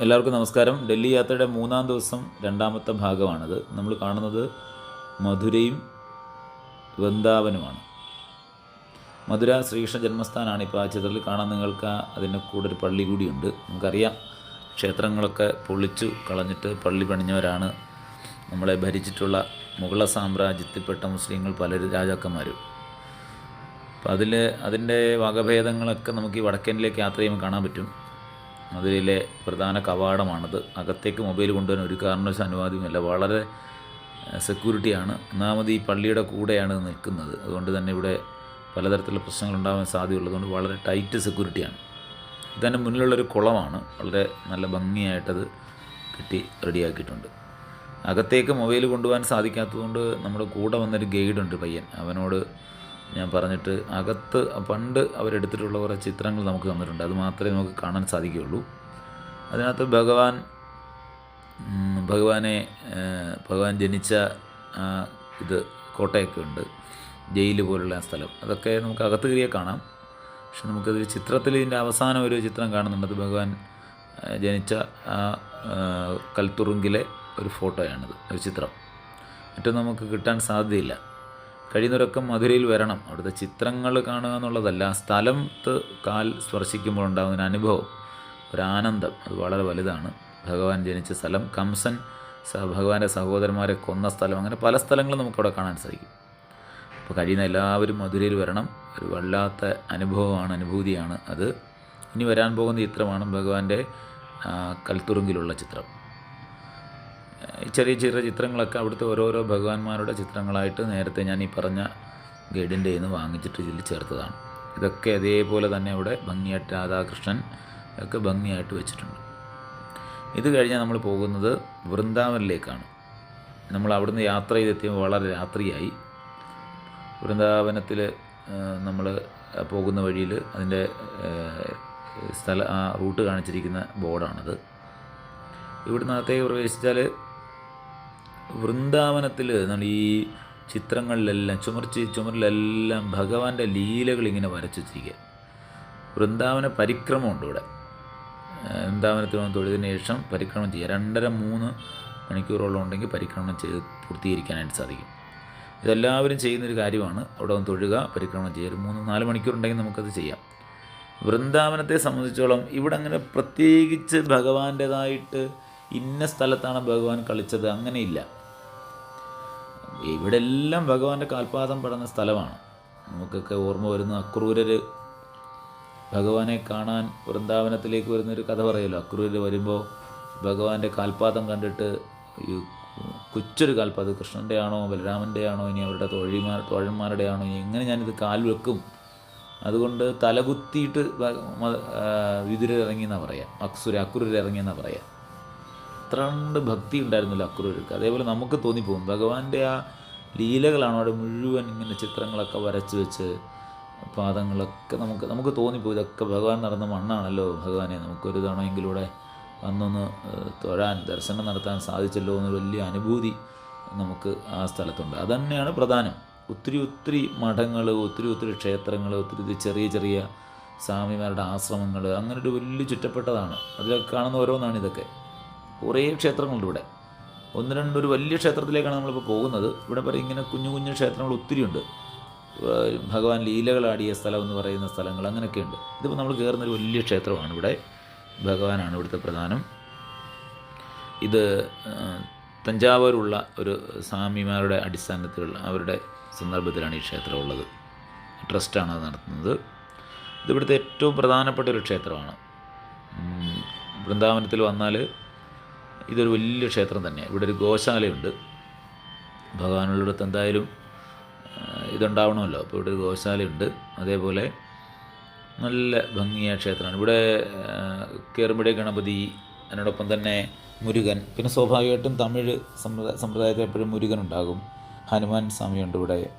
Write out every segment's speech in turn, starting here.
എല്ലാവർക്കും നമസ്കാരം. ഡൽഹി യാത്രയുടെ മൂന്നാം ദിവസം രണ്ടാമത്തെ ഭാഗമാണത്. നമ്മൾ കാണുന്നത് മധുരയും വൃന്ദാവനുമാണ്. മധുര ശ്രീകൃഷ്ണ ജന്മസ്ഥാനാണ് ഇപ്പോൾ ആ ചിത്രത്തിൽ കാണാൻ നിങ്ങൾക്ക് അതിന്റെ കൂടെ ഒരു പള്ളി കൂടിയുണ്ട്. നമുക്കറിയാം ക്ഷേത്രങ്ങളൊക്കെ പൊളിച്ചു കളഞ്ഞിട്ട് പള്ളി പണിഞ്ഞവരാണ് നമ്മളെ ഭരിച്ചിട്ടുള്ള മുഗള സാമ്രാജ്യത്തിൽപ്പെട്ട മുസ്ലിങ്ങൾ പല രാജാക്കന്മാരും. അപ്പോൾ അതിൽ അതിന്റെ വകഭേദങ്ങളൊക്കെ നമുക്ക് ഈ വടക്കേനിലേക്ക് യാത്ര ചെയ്യുമ്പോൾ കാണാൻ പറ്റും. അതിലെ പ്രധാന കവാടമാണത്. അകത്തേക്ക് മൊബൈൽ കൊണ്ടുവരാൻ ഒരു കാരണവശാലും അനുവാദ്യമല്ല വളരെ സെക്യൂരിറ്റിയാണ്. ഒന്നാമത് ഈ പള്ളിയുടെ കൂടെയാണ് നിൽക്കുന്നത്. അതുകൊണ്ട് തന്നെ ഇവിടെ പലതരത്തിലുള്ള പ്രശ്നങ്ങൾ ഉണ്ടാകാൻ സാധ്യതയുള്ളതുകൊണ്ട് വളരെ ടൈറ്റ് സെക്യൂരിറ്റിയാണ്. ഇതിന്റെ മുന്നിലുള്ളൊരു കുളമാണ്. വളരെ നല്ല ഭംഗിയായിട്ടത് കെട്ടി റെഡിയാക്കിയിട്ടുണ്ട്. അകത്തേക്ക് മൊബൈൽ കൊണ്ടുപോകാൻ സാധിക്കാത്തതുകൊണ്ട് നമ്മുടെ കൂടെ വന്നൊരു ഗൈഡുണ്ട് പയ്യൻ. അവനോട് ഞാൻ പറഞ്ഞിട്ട് അകത്ത് പണ്ട് അവരെടുത്തിട്ടുള്ള കുറേ ചിത്രങ്ങൾ നമുക്ക് തന്നിട്ടുണ്ട്. അത് മാത്രമേ നമുക്ക് കാണാൻ സാധിക്കുകയുള്ളൂ. അതിനകത്ത് ഭഗവാൻ ഭഗവാനെ ഭഗവാൻ ജനിച്ച ഇത് കോട്ടയൊക്കെ ഉണ്ട്. ജയിൽ പോലുള്ള സ്ഥലം. അതൊക്കെ നമുക്ക് അകത്ത് കയറിയേ കാണാം. പക്ഷെ നമുക്കത് ചിത്രത്തിൽ ഇതിന്റെ അവസാനം ഒരു ചിത്രം കാണുന്നുണ്ട്. അത് ഭഗവാൻ ജനിച്ച ആ കൽത്തുറുങ്കിലെ ഒരു ഫോട്ടോയാണിത് ഒരു ചിത്രം. മറ്റൊന്നും നമുക്ക് കിട്ടാൻ സാധ്യതയില്ല. കഴിയുന്നവരൊക്കെ മധുരയിൽ വരണം. അവിടുത്തെ ചിത്രങ്ങൾ കാണുക എന്നുള്ളതല്ല. ആ സ്ഥലത്ത് കാൽ സ്പർശിക്കുമ്പോൾ ഉണ്ടാകുന്ന അനുഭവം ഒരാനന്ദം അത് വളരെ വലുതാണ്. ഭഗവാൻ ജനിച്ച സ്ഥലം കംസൻ ഭഗവാന്റെ സഹോദരന്മാരെ കൊന്ന സ്ഥലം. അങ്ങനെ പല സ്ഥലങ്ങളും നമുക്കവിടെ കാണാൻ സാധിക്കും. അപ്പോൾ കഴിയുന്ന എല്ലാവരും മധുരയിൽ വരണം. ഒരു വല്ലാത്ത അനുഭവമാണ് അനുഭൂതിയാണ് അത്. ഇനി വരാൻ പോകുന്ന ചിത്രമാണ് ഭഗവാന്റെ കൽത്തുറുങ്കിലുള്ള ചിത്രം. ചെറിയ ചെറിയ ചിത്രങ്ങളൊക്കെ അവിടുത്തെ ഓരോരോ ഭഗവാന്മാരുടെ ചിത്രങ്ങളായിട്ട് നേരത്തെ ഞാൻ ഈ പറഞ്ഞ ഗൈഡിന്റെ നിന്ന് വാങ്ങിച്ചിട്ട് ഇതിൽ ചേർത്തതാണ്. ഇതൊക്കെ അതേപോലെ തന്നെ ഇവിടെ ഭംഗിയായിട്ട് രാധാകൃഷ്ണൻ ഒക്കെ ഭംഗിയായിട്ട് വെച്ചിട്ടുണ്ട്. ഇത് കഴിഞ്ഞാൽ നമ്മൾ പോകുന്നത് വൃന്ദാവനിലേക്കാണ്. നമ്മൾ അവിടുന്ന് യാത്ര ചെയ്തെത്തിയപ്പോൾ വളരെ രാത്രിയായി. വൃന്ദാവനത്തിൽ നമ്മൾ പോകുന്ന വഴിയിൽ അതിന്റെ സ്ഥല ആ റൂട്ട് കാണിച്ചിരിക്കുന്ന ബോർഡാണത്. ഇവിടുന്ന് അകത്തേക്ക് പ്രവേശിച്ചാൽ വൃന്ദാവനത്തിൽ ഈ ചിത്രങ്ങളിലെല്ലാം ചുമർച്ചി ചുമരിലെല്ലാം ഭഗവാന്റെ ലീലകൾ ഇങ്ങനെ വരച്ചു വച്ചിരിക്കുക വൃന്ദാവന പരിക്രമമുണ്ട് ഇവിടെ. വൃന്ദാവനത്തിൽ വന്ന് തൊഴുതിന് ശേഷം പരിക്രമണം ചെയ്യുക. രണ്ടര മൂന്ന് മണിക്കൂറോളം ഉണ്ടെങ്കിൽ പരിക്രമണം ചെയ്ത് പൂർത്തീകരിക്കാനായിട്ട് സാധിക്കും. ഇതെല്ലാവരും ചെയ്യുന്നൊരു കാര്യമാണ്. അവിടെ വന്ന് തൊഴുക പരിക്രമണം ചെയ്യുക. മൂന്ന് നാല് മണിക്കൂർ ഉണ്ടെങ്കിൽ നമുക്കത് ചെയ്യാം. വൃന്ദാവനത്തെ സംബന്ധിച്ചോളം ഇവിടെ അങ്ങനെ പ്രത്യേകിച്ച് ഭഗവാന്റേതായിട്ട് ഇന്ന സ്ഥലത്താണ് ഭഗവാൻ കളിച്ചത്? അങ്ങനെയില്ല. ഇവിടെ എല്ലാം ഭഗവാന്റെ കാൽപാദം പെടുന്ന സ്ഥലമാണ്. നമുക്കൊക്കെ ഓർമ്മ വരുന്ന അക്രൂരർ ഭഗവാനെ കാണാൻ വൃന്ദാവനത്തിലേക്ക് വരുന്നൊരു കഥ പറയുമല്ലോ അക്രൂരർ വരുമ്പോൾ ഭഗവാന്റെ കാൽപാദം കണ്ടിട്ട് ഈ കൊച്ചൊരു കാൽപാദം കൃഷ്ണന്റെ ആണോ ബലരാമന്റെ ആണോ ഇനി അവരുടെ തൊഴിമാർ തോഴന്മാരുടെ ആണോ ഇനി എങ്ങനെ ഞാനിത് കാൽ വെക്കും? അതുകൊണ്ട് തലകുത്തിയിട്ട് വിതുരിറങ്ങിയെന്നാണ് പറയാം. അക്സുര അക്രൂരർ ഇറങ്ങിയെന്നാണ് പറയാം. അത്ര കണ്ട് ഭക്തി ഉണ്ടായിരുന്നില്ല അക്രൂർക്ക് അതേപോലെ നമുക്ക് തോന്നിപ്പോകും. ഭഗവാന്റെ ആ ലീലകളാണ് അവിടെ മുഴുവൻ ഇങ്ങനെ ചിത്രങ്ങളൊക്കെ വരച്ച് വെച്ച് പാദങ്ങളൊക്കെ നമുക്ക് നമുക്ക് തോന്നിപ്പോകും. ഇതൊക്കെ ഭഗവാൻ നടന്ന മണ്ണാണല്ലോ ഭഗവാനെ. നമുക്കൊരു തവണയെങ്കിലും ഇവിടെ വന്നൊന്ന് തൊഴാൻ ദർശനം നടത്താൻ സാധിച്ചല്ലോ എന്നൊരു വലിയ അനുഭൂതി നമുക്ക് ആ സ്ഥലത്തുണ്ട്. അതുതന്നെയാണ് പ്രധാനം. ഒത്തിരി ഒത്തിരി മഠങ്ങൾ ഒത്തിരി ഒത്തിരി ക്ഷേത്രങ്ങൾ ഒത്തിരി ചെറിയ ചെറിയ സ്വാമിമാരുടെ ആശ്രമങ്ങൾ അങ്ങനെ ഒരു വലിയ ചുറ്റപ്പെട്ടതാണ്. അതിലൊക്കെ കാണുന്ന ഓരോന്നാണ് ഇതൊക്കെ. കുറേ ക്ഷേത്രങ്ങളുണ്ട് ഇവിടെ. ഒന്ന് രണ്ട് ഒരു വലിയ ക്ഷേത്രത്തിലേക്കാണ് നമ്മളിപ്പോൾ പോകുന്നത്. ഇവിടെ പറയും ഇങ്ങനെ കുഞ്ഞു കുഞ്ഞു ക്ഷേത്രങ്ങൾ ഒത്തിരിയുണ്ട് ഭഗവാൻ ലീലകളാടിയ സ്ഥലം എന്ന് പറയുന്ന സ്ഥലങ്ങൾ അങ്ങനെയൊക്കെയുണ്ട് ഇതിപ്പോൾ നമ്മൾ കയറുന്നൊരു വലിയ ക്ഷേത്രമാണ് ഇവിടെ. ഭഗവാനാണ് ഇവിടുത്തെ പ്രധാനം. ഇത് തഞ്ചാവൂരുള്ള ഒരു സ്വാമിമാരുടെ അടിസ്ഥാനത്തിലുള്ള അവരുടെ സന്ദർഭത്തിലാണ് ഈ ക്ഷേത്രം ഉള്ളത്. ട്രസ്റ്റാണ് അത് നടത്തുന്നത്. ഇതിവിടുത്തെ ഏറ്റവും പ്രധാനപ്പെട്ട ഒരു ക്ഷേത്രമാണ്. വൃന്ദാവനത്തിൽ വന്നാൽ ഇതൊരു വലിയ ക്ഷേത്രം തന്നെയാണ്. ഇവിടെ ഒരു ഗോശാലയുണ്ട്. ഭഗവാനുള്ളിടത്ത് എന്തായാലും ഇതുണ്ടാവണമല്ലോ. അപ്പോൾ ഇവിടെ ഒരു ഗോശാലയുണ്ട്. അതേപോലെ നല്ല ഭംഗിയായ ക്ഷേത്രമാണ്. ഇവിടെ കേറുമ്പിടെ ഗണപതി അതിനോടൊപ്പം തന്നെ മുരുകൻ. പിന്നെ സ്വാഭാവികമായിട്ടും തമിഴ് സമ്പ്രദായ സമ്പ്രദായത്തിൽ എപ്പോഴും മുരുകൻ ഉണ്ടാകും ഹനുമാൻ സ്വാമിയുണ്ട് ഇവിടെ.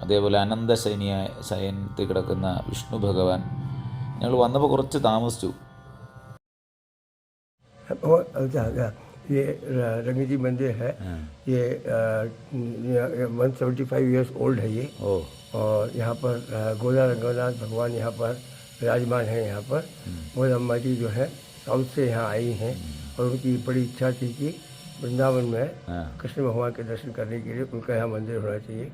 അതേപോലെ അനന്തശയനിയായ ശയനത്തിൽ കിടക്കുന്ന വിഷ്ണു ഭഗവാൻ. ഞങ്ങൾ വന്നപ്പോൾ കുറച്ച് താമസിച്ചു. और अच्छा अच्छा, ये रंगी जी मंदिर है। ये one seventy five years old है ये। और यहाँ पर गोला रंगनाथ भगवान यहाँ पर विराजमान है यहाँ पर। वो अम्मा जी जो है साउथ से यहाँ आई हैं। और उनकी बड़ी इच्छा थी कि वृंदावन में हाँ। कृष्ण भगवान के दर्शन करने के लिए उनका यहाँ मंदिर होना चाहिए।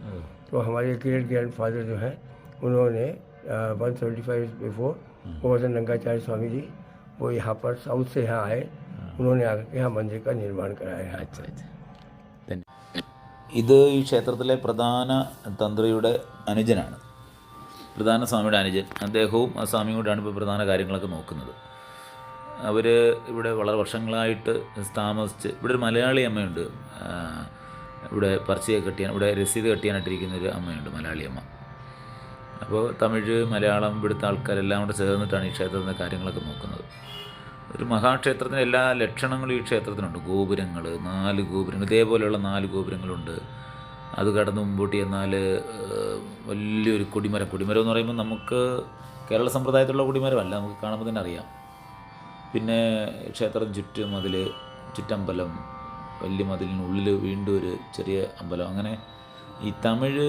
तो हमारे ग्रेट ग्रैंड फादर जो हैं उन्होंने one seventy five before Govardhan Rangacharya Swami ji वो यहाँ पर साउथ से यहाँ आए। उन्होंने आकर के यहाँ मंदिर का निर्माण कराया है അച്ഛാ അച്ഛാ തന്നെ ഇത് ഈ ക്ഷേത്രത്തിലെ പ്രധാന തന്ത്രിയുടെ അനുജനാണ് പ്രധാന സ്വാമിയുടെ അനുജൻ അദ്ദേഹവും ആ സ്വാമിയും കൂടെയാണ് ഇപ്പോൾ പ്രധാന കാര്യങ്ങളൊക്കെ നോക്കുന്നത് അവർ ഇവിടെ വളരെ വർഷങ്ങളായിട്ട് താമസിച്ച് ഇവിടെ ഒരു മലയാളി അമ്മയുണ്ട് ആ, ഇവിടെ പറിച്ചയൊക്കെ കെട്ടിയാൻ ഇവിടെ രസീത് കെട്ടിയാനായിട്ടിരിക്കുന്ന ഒരു അമ്മയുണ്ട് മലയാളി അമ്മ അപ്പോൾ തമിഴ് മലയാളം ഇവിടുത്തെ ആൾക്കാരെല്ലാം കൂടെ ചേർന്നിട്ടാണ് ഈ ക്ഷേത്രത്തിൻ്റെ കാര്യങ്ങളൊക്കെ നോക്കുന്നത് ഒരു മഹാക്ഷേത്രത്തിന് എല്ലാ ലക്ഷണങ്ങളും ഈ ക്ഷേത്രത്തിനുണ്ട്. ഗോപുരങ്ങൾ നാല് ഗോപുരങ്ങൾ ഇതേപോലെയുള്ള നാല് ഗോപുരങ്ങളുണ്ട്. അത് കടന്ന് മുമ്പോട്ട് ചെന്നാൽ വലിയൊരു കൊടിമരം. കൊടിമരം എന്ന് പറയുമ്പോൾ നമുക്ക് കേരള സമ്പ്രദായത്തിലുള്ള കൊടിമരമല്ല നമുക്ക് കാണുമ്പോൾ തന്നെ അറിയാം. പിന്നെ ക്ഷേത്രം ചുറ്റും മതിൽ ചുറ്റമ്പലം വലിയ മതിലിനുള്ളിൽ വീണ്ടും ഒരു ചെറിയ അമ്പലം. അങ്ങനെ ഈ തമിഴ്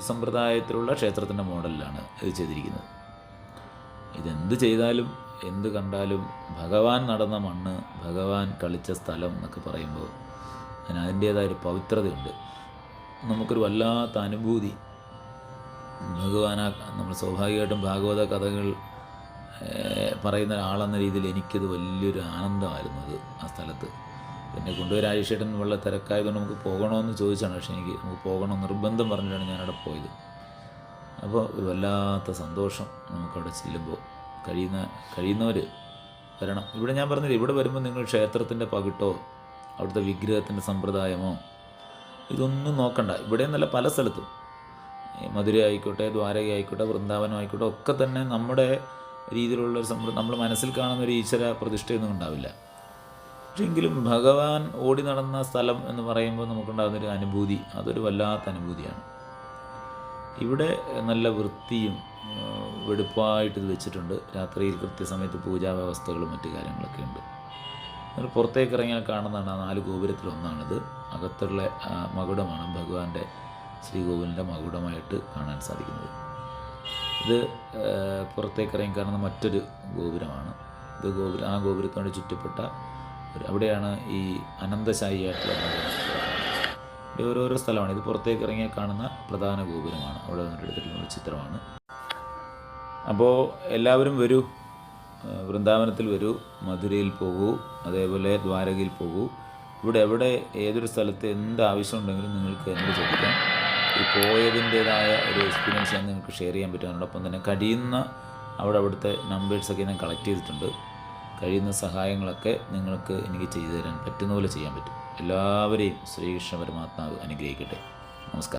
സമ്പ്രദായത്തിലുള്ള ക്ഷേത്രത്തിന്റെ മോഡലിലാണ് ഇത് ചെയ്തിരിക്കുന്നത്. ഇതെന്ത് ചെയ്താലും എന്ത് കണ്ടാലും ഭഗവാൻ നടന്ന മണ്ണ് ഭഗവാൻ കളിച്ച സ്ഥലം എന്നൊക്കെ പറയുമ്പോൾ അതിന് അതിന്റേതായൊരു പവിത്രതയുണ്ട്. നമുക്കൊരു വല്ലാത്ത അനുഭൂതി. ഭഗവാനാ നമ്മൾ സ്വാഭാവികമായിട്ടും ഭാഗവത കഥകൾ പറയുന്ന ഒരാളെന്ന രീതിയിൽ എനിക്കത് വലിയൊരു ആനന്ദമായിരുന്നു അത് ആ സ്ഥലത്ത്. പിന്നെ കൊണ്ടുവരാൻ ആയിഷേട്ടൻ വളരെ തിരക്കായതുകൊണ്ട് നമുക്ക് പോകണമെന്ന് ചോദിച്ചാണ്. പക്ഷേ എനിക്ക് നമുക്ക് പോകണം നിർബന്ധം പറഞ്ഞിട്ടാണ് ഞാനവിടെ പോയത്. അപ്പോൾ ഒരു വല്ലാത്ത സന്തോഷം നമുക്കവിടെ ചെല്ലുമ്പോൾ. കഴിയുന്ന കഴിയുന്നവർ വരണം. ഇവിടെ ഞാൻ പറഞ്ഞത് ഇവിടെ വരുമ്പോൾ നിങ്ങൾ ക്ഷേത്രത്തിന്റെ പകിട്ടോ അവിടുത്തെ വിഗ്രഹത്തിന്റെ സമ്പ്രദായമോ ഇതൊന്നും നോക്കണ്ട. ഇവിടെ എന്നല്ല പല സ്ഥലത്തും. മധുര ആയിക്കോട്ടെ ദ്വാരക ആയിക്കോട്ടെ വൃന്ദാവനം ആയിക്കോട്ടെ ഒക്കെ തന്നെ നമ്മുടെ രീതിയിലുള്ള ഒരു സമ്പ്രദായം നമ്മൾ മനസ്സിൽ കാണുന്ന ഒരു ഈശ്വര പ്രതിഷ്ഠയൊന്നും ഉണ്ടാവില്ല. പക്ഷെങ്കിലും ഭഗവാൻ ഓടി നടന്ന സ്ഥലം എന്ന് പറയുമ്പോൾ നമുക്കുണ്ടാകുന്നൊരു അനുഭൂതി അതൊരു വല്ലാത്ത അനുഭൂതിയാണ്. ഇവിടെ നല്ല വൃത്തിയും വെടുപ്പായിട്ട് ഇത് വെച്ചിട്ടുണ്ട്. രാത്രിയിൽ കൃത്യസമയത്ത് പൂജാ വ്യവസ്ഥകളും മറ്റു കാര്യങ്ങളൊക്കെ ഉണ്ട്. എന്നാൽ പുറത്തേക്ക് ഇറങ്ങിയാൽ കാണുന്നതാണ് ആ നാല് ഗോപുരത്തിലൊന്നാണിത് അകത്തുള്ള മകുടമാണ് ഭഗവാന്റെ ശ്രീകോവിലിന്റെ മകുടമായിട്ട് കാണാൻ സാധിക്കുന്നത്. ഇത് പുറത്തേക്ക് ഇറങ്ങി കാണുന്ന മറ്റൊരു ഗോപുരമാണ്. ഇത് ഗോപുര ആ ഗോപുരത്തോട് ചുറ്റപ്പെട്ട അവിടെയാണ് ഈ അനന്തശായിയായിട്ടുള്ള ഭഗവാൻ ഇവിടെ ഓരോരോ സ്ഥലമാണ്. ഇത് പുറത്തേക്ക് ഇറങ്ങിയാൽ കാണുന്ന പ്രധാന ഗോപുരമാണ്. അവിടെ വന്നിട്ട് എടുത്തിട്ടുള്ള ചിത്രമാണ്. അപ്പോൾ എല്ലാവരും വരൂ. വൃന്ദാവനത്തിൽ വരൂ മധുരയിൽ പോകൂ അതേപോലെ ദ്വാരകയിൽ പോകൂ. ഇവിടെ എവിടെ ഏതൊരു സ്ഥലത്ത് എന്ത് ആവശ്യമുണ്ടെങ്കിലും നിങ്ങൾക്ക് എന്നോട് ചോദിക്കാം. ഈ പോയതിന്റേതായ ഒരു എക്സ്പീരിയൻസ് ഞാൻ നിങ്ങൾക്ക് ഷെയർ ചെയ്യാൻ പറ്റുന്നുണ്ട്. അപ്പം തന്നെ കഴിയുന്ന അവിടെ അവിടുത്തെ നമ്പേഴ്സൊക്കെ ഞാൻ കളക്ട് ചെയ്തിട്ടുണ്ട്. കഴിയുന്ന സഹായങ്ങളൊക്കെ നിങ്ങൾക്ക് എനിക്ക് ചെയ്തു തരാൻ പറ്റുന്ന പോലെ ചെയ്യാൻ പറ്റും. എല്ലാവരെയും ശ്രീകൃഷ്ണ പരമാത്മാവ് അനുഗ്രഹിക്കട്ടെ. നമസ്കാരം.